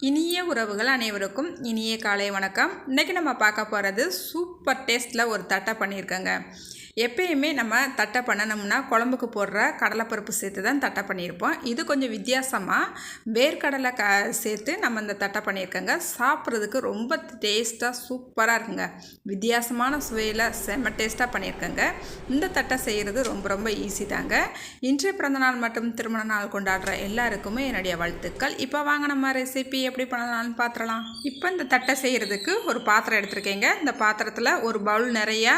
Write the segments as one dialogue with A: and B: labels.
A: இனிய உறவுகள் அனைவருக்கும் இனிய காலை வணக்கம். இன்றைக்கி நம்ம பார்க்க போகிறது சூப்பர் டேஸ்ட்டில் ஒரு தட்டை பண்ணியிருக்கேங்க. எப்பயுமே நம்ம தட்டை பண்ணணும்னா குழம்புக்கு போடுற கடலைப்பருப்பு சேர்த்து தான் தட்டை பண்ணியிருப்போம். இது கொஞ்சம் வித்தியாசமாக வேர்க்கடலை க சேர்த்து நம்ம இந்த தட்டை பண்ணியிருக்கோங்க. சாப்பிட்றதுக்கு ரொம்ப டேஸ்ட்டாக சூப்பராக இருக்குங்க. வித்தியாசமான சுவையில் செம்ம டேஸ்ட்டாக பண்ணியிருக்கேங்க. இந்த தட்டை செய்கிறது ரொம்ப ரொம்ப ஈஸி தாங்க. இன்றைய பிறந்தநாள் மற்றும் திருமண நாள் கொண்டாடுற எல்லாருக்குமே என்னுடைய வாழ்த்துக்கள். இப்போ வாங்க நம்ம ரெசிபி எப்படி பண்ணலாம்னு பார்த்துடலாம் இப்போ இந்த தட்டை செய்கிறதுக்கு ஒரு பாத்திரம் எடுத்திருக்கேங்க. இந்த பாத்திரத்தில் ஒரு பவுல் நிறையா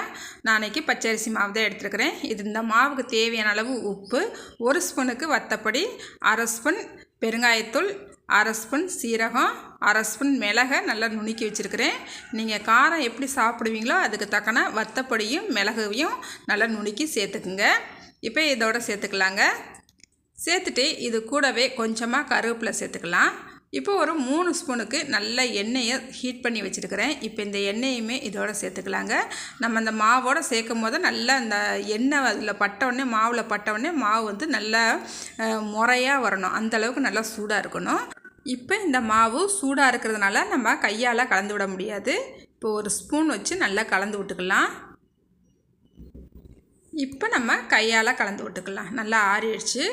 A: நாளைக்கு பச்சரிசி மாவு தான் எடுத்துருக்கிறேன். இது இந்த மாவுக்கு தேவையான அளவு உப்பு ஒரு ஸ்பூனுக்கு வத்தப்படி அரை ஸ்பூன் பெருங்காயத்தூள் அரை ஸ்பூன் சீரகம் அரை ஸ்பூன் மிளகை நல்லா நுணுக்கி வச்சுருக்கிறேன். நீங்கள் காரம் எப்படி சாப்பிடுவீங்களோ அதுக்கு தக்கன வத்தப்படியும் மிளகையும் நல்லா நுணுக்கி சேர்த்துக்குங்க. இப்போ இதோட சேர்த்துக்கலாங்க. சேர்த்துட்டு இது கூடவே கொஞ்சமாக கருவேப்பிலை சேர்த்துக்கலாம். இப்போ ஒரு மூணு ஸ்பூனுக்கு நல்ல எண்ணெயை ஹீட் பண்ணி வச்சுருக்கிறேன். இப்போ இந்த எண்ணெயுமே இதோட சேர்த்துக்கலாங்க. நம்ம அந்த மாவோடு சேர்க்கும் போது நல்லா அந்த எண்ணெய் அதில் பட்டவுடனே மாவில் பட்டவுடனே மாவு வந்து நல்லா முறையாக வரணும். அந்தளவுக்கு நல்லா சூடாக இருக்கணும். இப்போ இந்த மாவு சூடாக இருக்கிறதுனால நம்ம கையால் கலந்து விட முடியாது. இப்போ ஒரு ஸ்பூன் வச்சு நல்லா கலந்து விட்டுக்கலாம். இப்போ நம்ம கையால் கலந்து விட்டுக்கலாம். நல்லா ஆறிடுச்சு.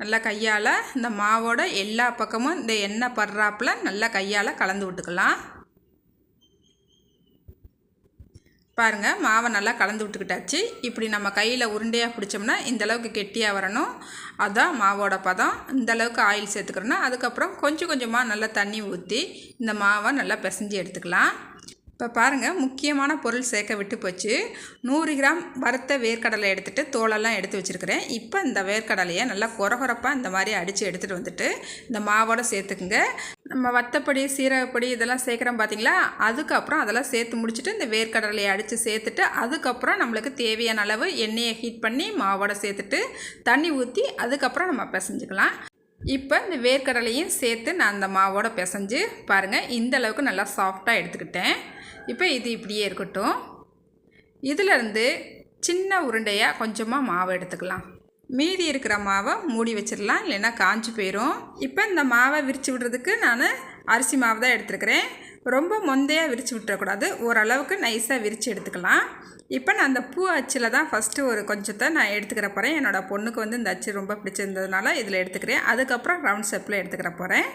A: நல்லா கையால் இந்த மாவோட எல்லா பக்கமும் இந்த எண்ணெய் படுறாப்பில் நல்லா கையால் கலந்து விட்டுக்கலாம். பாருங்கள் மாவை நல்லா கலந்து விட்டுக்கிட்டாச்சு. இப்படி நம்ம கையில் உருண்டையாக பிடிச்சோம்னா இந்தளவுக்கு கெட்டியாக வரணும். அதுதான் மாவோட பதம். இந்தளவுக்கு ஆயில் சேர்த்துக்கிறோன்னா அதுக்கப்புறம் கொஞ்சம் கொஞ்சமாக நல்லா தண்ணி ஊற்றி இந்த மாவை நல்லா பிசைஞ்சு எடுத்துக்கலாம். இப்போ பாருங்கள் முக்கியமான பொருள் சேர்க்க விட்டு போச்சு. நூறு கிராம் வறுத்த வேர்க்கடலை எடுத்துகிட்டு தோலெல்லாம் எடுத்து வச்சுருக்கிறேன். இப்போ இந்த வேர்க்கடலையை நல்லா குறகுறப்பாக இந்த மாதிரி அடித்து எடுத்துகிட்டு வந்துட்டு இந்த மாவோடு சேர்த்துக்குங்க. நம்ம வத்தப்பொடி சீரகப்பொடி இதெல்லாம் சேர்க்குறோம் பார்த்தீங்களா அதுக்கப்புறம் அதெல்லாம் சேர்த்து முடிச்சுட்டு இந்த வேர்க்கடலையை அடித்து சேர்த்துட்டு அதுக்கப்புறம் நம்மளுக்கு தேவையான அளவு எண்ணெயை ஹீட் பண்ணி மாவோட சேர்த்துட்டு தண்ணி ஊற்றி அதுக்கப்புறம் நம்ம பிசைஞ்சுக்கலாம். இப்போ இந்த வேர்க்கடலையும் சேர்த்து நான் அந்த மாவோட பிசைஞ்சு பாருங்கள் இந்த அளவுக்கு நல்லா சாஃப்டாக எடுத்துக்கிட்டேன். இப்போ இது இப்படியே இருக்கட்டும். இதிலருந்து சின்ன உருண்டையாக கொஞ்சமாக மாவை எடுத்துக்கலாம். மீதி இருக்கிற மாவை மூடி வச்சிடலாம் இல்லைன்னா காஞ்சி போயிடும் இப்போ இந்த மாவை விரித்து விடுறதுக்கு நான் அரிசி மாவு தான் எடுத்துருக்கிறேன். ரொம்ப மொந்தையாக விரித்து விட்டுறக்கூடாது. ஓரளவுக்கு நைஸாக விரித்து எடுத்துக்கலாம். இப்போ நான் அந்த பூ அச்சில் தான் ஃபஸ்ட்டு ஒரு கொஞ்சத்தை நான் எடுத்துக்கிற போகிறேன் என்னோடய பொண்ணுக்கு வந்து இந்த அச்சு ரொம்ப பிடிச்சிருந்ததுனால இதில் எடுத்துக்கிறேன். அதுக்கப்புறம் ரவுண்ட் ஷேப்பில் எடுத்துக்கிற போகிறேன்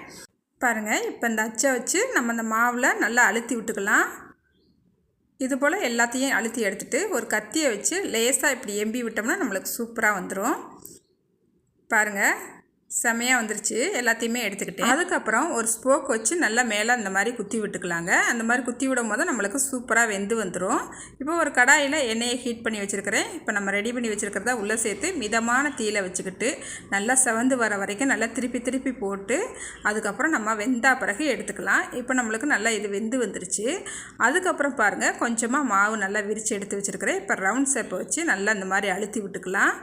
A: பாருங்கள் இப்போ இந்த அச்சை வச்சு நம்ம அந்த மாவில் நல்லா அழுத்தி விட்டுக்கலாம். இது போல் எல்லாத்தையும் அழுத்தி எடுத்துகிட்டு ஒரு கத்தியை வச்சு லேசாக இப்படி எம்பி விட்டோம்னா நம்மளுக்கு சூப்பராக வந்துடும் பாருங்கள் செமையாக வந்துருச்சு. எல்லாத்தையுமே எடுத்துக்கிட்டேன். அதுக்கப்புறம் ஒரு ஸ்போக் வச்சு நல்லா மேலே அந்த மாதிரி குத்தி விட்டுக்கலாங்க. அந்த மாதிரி குத்தி விடும் போது நம்மளுக்கு சூப்பராக வெந்து வந்துடும் இப்போ ஒரு கடாயில் எண்ணெயை ஹீட் பண்ணி வச்சுருக்கிறேன். இப்போ நம்ம ரெடி பண்ணி வச்சுருக்கிறத உள்ளே சேர்த்து மிதமான தீயில் வச்சுக்கிட்டு நல்லா செவந்து வர வரைக்கும் நல்லா திருப்பி திருப்பி போட்டு அதுக்கப்புறம் நம்ம வெந்தா பிறகு எடுத்துக்கலாம். இப்போ நம்மளுக்கு நல்லா இது வெந்து வந்துருச்சு. அதுக்கப்புறம் பாருங்கள் கொஞ்சமாக மாவு நல்லா விரித்து எடுத்து வச்சுருக்கிறேன். இப்போ ரவுண்ட் ஷேப்பை வச்சு நல்லா இந்த மாதிரி அழுத்தி விட்டுக்கலாம்.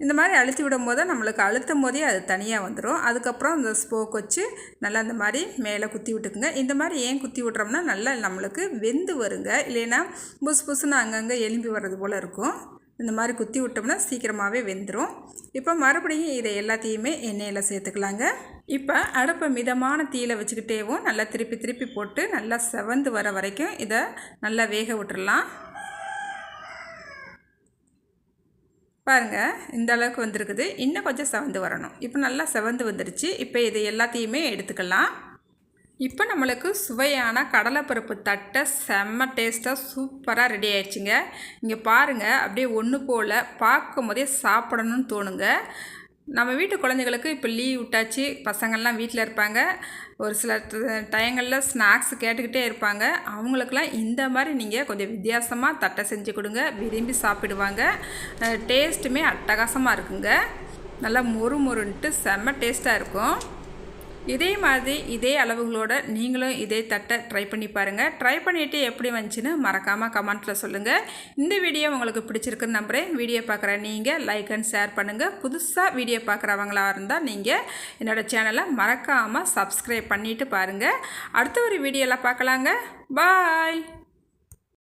A: இந்த மாதிரி அழுத்தி விடும் போது நம்மளுக்கு அழுத்தும் போதே அது தனியாக வந்துடும் அதுக்கப்புறம் அந்த ஸ்போக் வச்சு நல்லா இந்த மாதிரி மேலே குத்தி விட்டுக்குங்க. இந்த மாதிரி ஏன் குத்தி விட்றோம்னா நல்லா நம்மளுக்கு வெந்து வருங்க. இல்லைன்னா புஸ் புஸ்ன்னு அங்கங்கே எலும்பி வர்றது போல் இருக்கும். இந்த மாதிரி குத்தி விட்டோம்னா சீக்கிரமாகவே வெந்துடும் இப்போ மறுபடியும் இதை எல்லாத்தையுமே எண்ணெயில் சேர்த்துக்கலாங்க. இப்போ அடுப்பை மிதமான தீயில் வச்சுக்கிட்டேவும் நல்லா திருப்பி திருப்பி போட்டு நல்லா செவந்து வர வரைக்கும் இதை நல்லா வேக விட்டுடலாம் பாருங்கள் இந்த அளவுக்கு வந்திருக்குது. இன்னும் கொஞ்சம் செவந்து வரணும். இப்போ நல்லா செவந்து வந்துருச்சு. இப்போ இது எல்லாத்தையுமே எடுத்துக்கலாம். இப்போ நம்மளுக்கு சுவையான கடலைப்பருப்பு தட்டை செம்ம டேஸ்ட்டாக சூப்பராக ரெடி ஆயிடுச்சுங்க. இங்கே பாருங்கள் அப்படியே ஒன்று போல் பார்க்கும் போதே சாப்பிடணும்னு தோணுங்க. நம்ம வீட்டு குழந்தைகளுக்கு இப்போ லீவ் விட்டாச்சு பசங்கள்லாம் வீட்டில் இருப்பாங்க. ஒரு சில டயங்களில் ஸ்நாக்ஸ் கேட்டுக்கிட்டே இருப்பாங்க. அவங்களுக்கெல்லாம் இந்த மாதிரி நீங்கள் கொஞ்சம் வித்தியாசமாக தட்டை செஞ்சு கொடுங்க விரும்பி சாப்பிடுவாங்க. டேஸ்ட்டுமே அட்டகாசமாக இருக்குங்க. நல்லா மொறு மொறுன்ட்டு செம்ம டேஸ்ட்டாக இருக்கும். இதே மாதிரி இதே அளவுகளோட நீங்களும் இதே தட்டை ட்ரை பண்ணி பாருங்கள் ட்ரை பண்ணிவிட்டு எப்படி வந்துச்சுன்னு மறக்காமல் கமெண்ட்டில் சொல்லுங்கள் இந்த வீடியோ உங்களுக்கு பிடிச்சிருக்குன்னு நம்புகிறேன் வீடியோ பார்க்குற நீங்கள் லைக் அண்ட் ஷேர் பண்ணுங்கள் புதுசாக வீடியோ பார்க்குறவங்களா இருந்தால் நீங்கள் என்னோடய சேனலை மறக்காமல் சப்ஸ்கிரைப் பண்ணிவிட்டு பாருங்கள் அடுத்த ஒரு வீடியோவில் பார்க்கலாங்க. பாய்